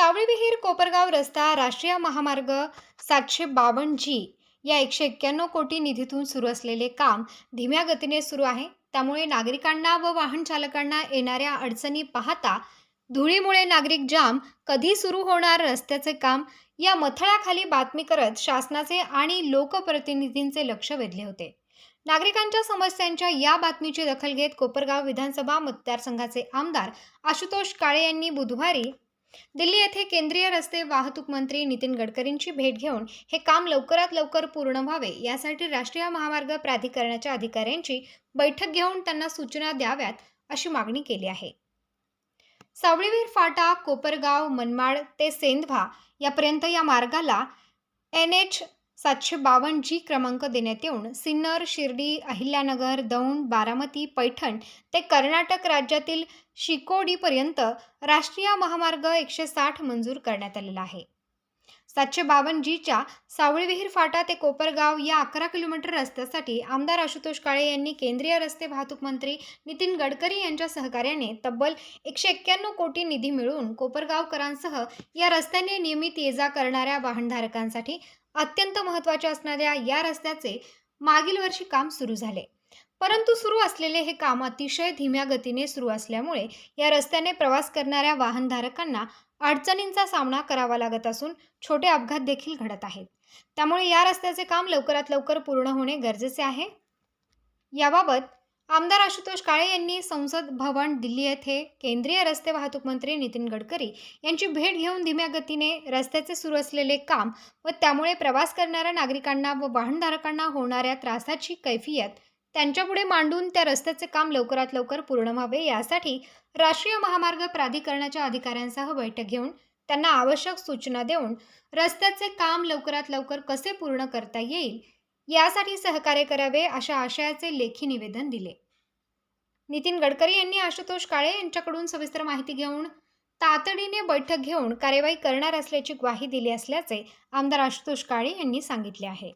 सावळीविहीर कोपरगाव रस्ता राष्ट्रीय महामार्ग सातशे बावन्न जी या एकशे एक्क्याण्णव कोटी निधीतून सुरू असलेले काम धीम्या गतीने सुरू आहे. त्यामुळे नागरिकांना व वाहन चालकांना येणाऱ्या अडचणी पाहता धुळीमुळे नागरिक जाम कधी सुरू होणार रस्त्याचे काम या मथळ्याखाली बातमी करत शासनाचे आणि लोकप्रतिनिधींचे लक्ष वेधले होते. नागरिकांच्या समस्यांच्या या बातमीची दखल घेत कोपरगाव विधानसभा मतदारसंघाचे आमदार आशुतोष काळे यांनी बुधवारी दिल्ली येथे केंद्रीय रस्ते वाहतूक मंत्री नितीन गडकरींची भेट घेऊन हे काम लवकरात लवकर पूर्ण व्हावे यासाठी राष्ट्रीय महामार्ग प्राधिकरणाच्या अधिकाऱ्यांची बैठक घेऊन त्यांना सूचना द्याव्यात अशी मागणी केली आहे. सावळीवीर फाटा कोपरगाव मनमाड ते सेंधवा यापर्यंत या मार्गाला एन एच सातशे बावन्न जी क्रमांक देण्यात येऊन सिन्नर शिर्डी अहिल्यानगर दौंड बारामती पैठण ते कर्नाटक राज्यातील शिकोडीपर्यंत राष्ट्रीय महामार्ग एकशे साठ मंजूर करण्यात आलेला आहे. सातशे बावन्न जीच्या सावळीविहीर फाटा ते कोपरगाव या अकरा किलोमीटर रस्त्यासाठी आमदार आशुतोष काळे यांनी केंद्रीय रस्ते वाहतूक मंत्री नितीन गडकरी यांच्या सहकार्याने तब्बल एकशे एक्क्याण्णव कोटी निधी मिळवून कोपरगावकरांसह या रस्त्याने नियमित ये जा करणाऱ्या वाहनधारकांसाठी अत्यंत महत्त्वाचे असणाऱ्या या रस्त्याचे मागील वर्षी काम सुरू झाले. परंतु सुरू असलेले हे काम अतिशय धीम्या गतीने सुरू असल्यामुळे या रस्त्याने प्रवास करणाऱ्या वाहनधारकांना अडचणींचा सामना करावा लागत असून छोटे अपघात देखील घडत आहेत. त्यामुळे या रस्त्याचे काम लवकरात लवकर पूर्ण होणे गरजेचे आहे. याबाबत आमदार आशुतोष काळे यांनी संसद भवन दिल्ली येथे केंद्रीय रस्ते वाहतूक मंत्री नितीन गडकरी यांची भेट घेऊन धीम्या गतीने रस्त्याचे सुरू असलेले काम व त्यामुळे प्रवास करणाऱ्या नागरिकांना व वाहनधारकांना होणाऱ्या त्रासाची कैफियत त्यांच्यापुढे मांडून त्या रस्त्याचे काम लवकरात लवकर पूर्ण व्हावे यासाठी राष्ट्रीय महामार्ग प्राधिकरणाच्या अधिकाऱ्यांसह बैठक घेऊन त्यांना आवश्यक सूचना देऊन रस्त्याचे काम लवकरात लवकर कसे पूर्ण करता येईल यासाठी सहकार्य करावे अशा आशयाचे लेखी निवेदन दिले. नितीन गडकरी यांनी आशुतोष काळे यांच्याकडून सविस्तर माहिती घेऊन तातडीने बैठक घेऊन कार्यवाही करणार असल्याची ग्वाही दिली असल्याचे आमदार आशुतोष काळे यांनी सांगितले आहे.